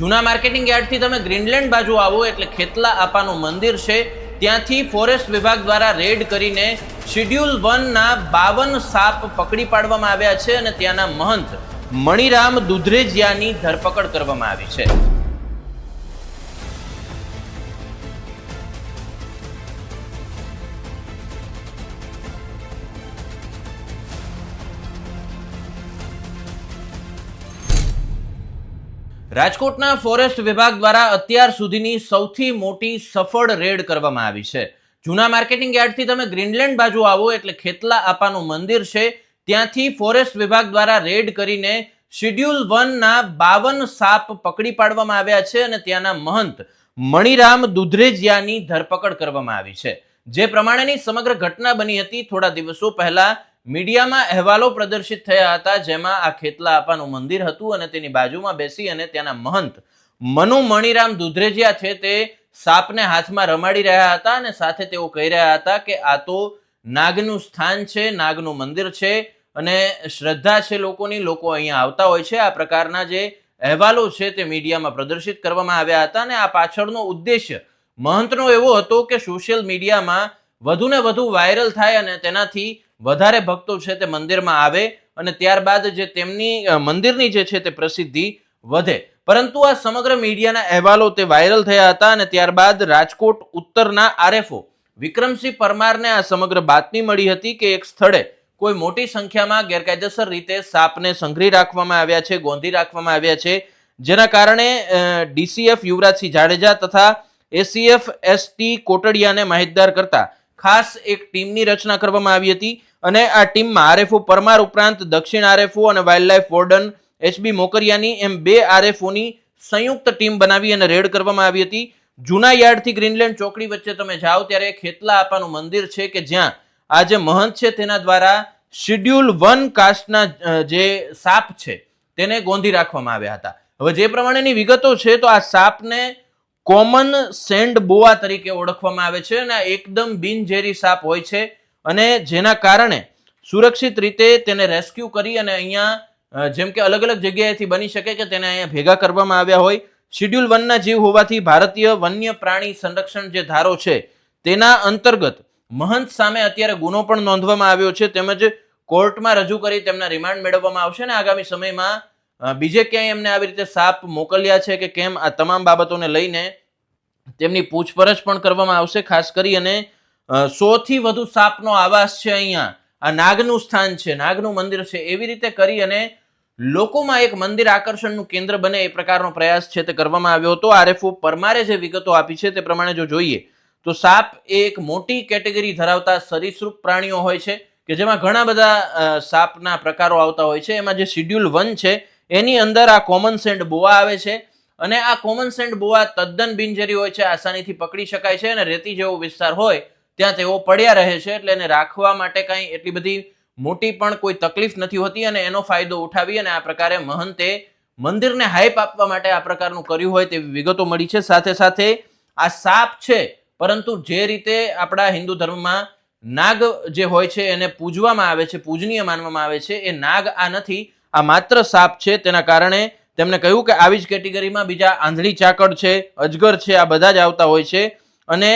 જૂના માર્કેટિંગ યાર્ડથી તમે ગ્રીનલેન્ડ બાજુ આવો, એટલે ખેતલા આપાનું મંદિર છે. ત્યાંથી ફોરેસ્ટ વિભાગ દ્વારા રેડ કરીને શિડ્યુલ વનના બાવન સાપ પકડી પાડવામાં આવ્યા છે અને ત્યાંના મહંત મણિરામ દુધરેજિયાની ધરપકડ કરવામાં આવી છે. રાજકોટના ફોરેસ્ટ વિભાગ દ્વારા અત્યાર સુધીની સૌથી મોટી સફળ રેડ કરવામાં આવી છે. જૂના માર્કેટિંગ યાર્ડથી તમે ગ્રીનલેન્ડ બાજુ આવો એટલે ખેતલા આપાનું મંદિર છે. ત્યાંથી ફોરેસ્ટ વિભાગ દ્વારા રેડ કરીને શિડ્યુલ વનના બાવન સાપ પકડી પાડવામાં આવ્યા છે અને ત્યાંના મહંત મણિરામ દુધરેજિયાની ધરપકડ કરવામાં આવી છે. જે પ્રમાણેની સમગ્ર ઘટના બની હતી થોડા દિવસો પહેલા મીડિયામાં અહેવાલો પ્રદર્શિત થયા હતા, જેમાં આ ખેતલા આપાનું મંદિર હતું અને તેની બાજુમાં બેસી અને ત્યાંના મહંત મનુ મણિરામ દુધરેજિયા છે તે સાપને હાથમાં રમાડી રહ્યા હતા અને સાથે તેઓ કહી રહ્યા હતા કે આ તો નાગનું સ્થાન છે, નાગનું મંદિર છે અને શ્રદ્ધા છે લોકોની, લોકો અહીંયા આવતા હોય છે. આ પ્રકારના જે અહેવાલો છે તે મીડિયામાં પ્રદર્શિત કરવામાં આવ્યા હતા અને આ પાછળનો ઉદ્દેશ્ય મહંતનો એવો હતો કે સોશિયલ મીડિયામાં વધુને વધુ વાયરલ થાય અને તેનાથી વધારે ભક્તો છે તે મંદિરમાં આવે અને ત્યારબાદ જે તેમની મંદિરની જે છે તે પ્રસિદ્ધિ વધે. પરંતુ આ સમગ્ર મીડિયાના અહેવાલો તે વાયરલ થયા હતા અને ત્યારબાદ રાજકોટ ઉત્તરના આરએફઓ વિક્રમસિંહ પરમારને આ સમગ્ર બાતમી મળી હતી કે એક સ્થળે કોઈ મોટી સંખ્યામાં ગેરકાયદેસર રીતે સાપને સંઘરી રાખવામાં આવ્યા છે, ગોંધી રાખવામાં આવ્યા છે. જેના કારણે ડીસીએફ યુવરાજસિંહ જાડેજા તથા એસીએફ એસટી કોટડિયાને માહિતગાર કરતા ખાસ એક ટીમની રચના કરવામાં આવી હતી અને આ ટીમમાં આરએફઓ પરમાર ઉપરાંત દક્ષિણ આરએફઓ અને વાઇલ્ડલાઇફ વોર્ડન એચબી મોકરિયાની એમ બે આરએફઓની સંયુક્ત ટીમ બનાવી અને રેડ કરવામાં આવી હતી. જૂના યાર્ડથી ગ્રીનલેન્ડ ચોકડી વચ્ચે તમે જાઓ ત્યારે ખેતલા આપાનું મંદિર છે કે જ્યાં આ જે મહંત છે તેના દ્વારા શિડ્યુલ વન કાસ્ટના જે સાપ છે તેને ગોંધી રાખવામાં આવ્યા હતા. હવે જે પ્રમાણેની વિગતો છે તો આ સાપને કોમન સેન્ડ બોઆ તરીકે ઓળખવામાં આવે છે અને એકદમ બિનઝેરી સાપ હોય છે અને જેના કારણે સુરક્ષિત રીતે તેને રેસ્ક્યુ કરી અને અહીંયા જેમ કે અલગ અલગ જગ્યાએથી બની શકે કે તેને અહીંયા ભેગા કરવામાં આવ્યા હોય. શિડ્યુલ વનના જીવ હોવાથી ભારતીય વન્ય પ્રાણી સંરક્ષણ જે ધારો છે તેના અંતર્ગત મહંત સામે અત્યારે ગુનો પણ નોંધવામાં આવ્યો છે. તેમજ કોર્ટમાં રજૂ કરી તેમના રિમાન્ડ મેળવવામાં આવશે અને આગામી સમયમાં બીજે ક્યાંય એમને આવી રીતે સાપ મોકલ્યા છે કે કેમ આ તમામ બાબતોને લઈને તેમની પૂછપરછ પણ કરવામાં આવશે, ખાસ કરી અને સો થી વધુ સાપનો આવાસ છે અહીંયા. આ નાગનું સ્થાન છે, નાગનું મંદિર છે. એવી રીતે કરી અને લોકોમાં એક મંદિર આકર્ષણનું કેન્દ્ર બને એ પ્રકારનો પ્રયાસ છે તે કરવામાં આવ્યો હતો. આરએફઓ પરમારે જે વિગતો આપી છે તે પ્રમાણે જો જોઈએ, તો સાપ એ એક મોટી કેટેગરી ધરાવતા સરીસૃપ પ્રાણીઓ હોય છે કે જેમાં ઘણા બધા સાપના પ્રકારો આવતા હોય છે. એમાં જે શિડ્યુલ વન છે એની અંદર આ કોમન સેન્ડ બોઆ આવે છે અને આ કોમન સેન્ડ બોઆ તદ્દન બિનજરી હોય છે, આસાનીથી પકડી શકાય છે અને રેતી જેવો વિસ્તાર હોય, ત્યાં તેઓ પડ્યા રહે છે એટલે એને રાખવા માટે કાંઈ એટલી બધી મોટી પણ કોઈ તકલીફ નથી હોતી અને એનો ફાયદો ઉઠાવી અને આ પ્રકારે મહંતે મંદિરને હાઈપ આપવા માટે આ પ્રકારનું કર્યું હોય તેવી વિગતો મળી છે. સાથે સાથે આ સાપ છે, પરંતુ જે રીતે આપણા હિન્દુ ધર્મમાં નાગ જે હોય છે એને પૂજવામાં આવે છે, પૂજનીય માનવામાં આવે છે, એ નાગ આ નથી આ માત્ર સાપ છે, તેના કારણે તેમણે કહ્યું કે આવી જ કેટેગરીમાં બીજા આંધળી ચાકડ છે, અજગર છે, આ બધા જ આવતા હોય છે. અને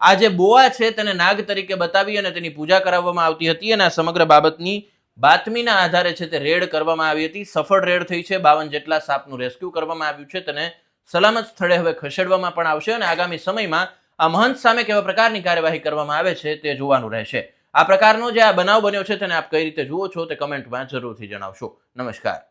આ જે બોઆ છે, તેને નાગ તરીકે બતાવી અને તેની પૂજા કરાવવામાં આવતી હતી અને આ સમગ્ર બાબતની બાતમીના આધારે છે તે રેડ કરવામાં આવી હતી. સફળ રેડ થઈ છે, બાવન જેટલા સાપનું રેસ્ક્યુ કરવામાં આવ્યું છે, તેને સલામત સ્થળે હવે ખસેડવામાં પણ આવશે અને આગામી સમયમાં આ મહંત સામે કેવા પ્રકારની કાર્યવાહી કરવામાં આવે છે, તે જોવાનું રહેશે. આ પ્રકારનો જે આ બનાવ બન્યો છે તેને આપ કઈ રીતે જુઓ છો તે કમેન્ટમાં જરૂરથી જણાવશો. નમસ્કાર.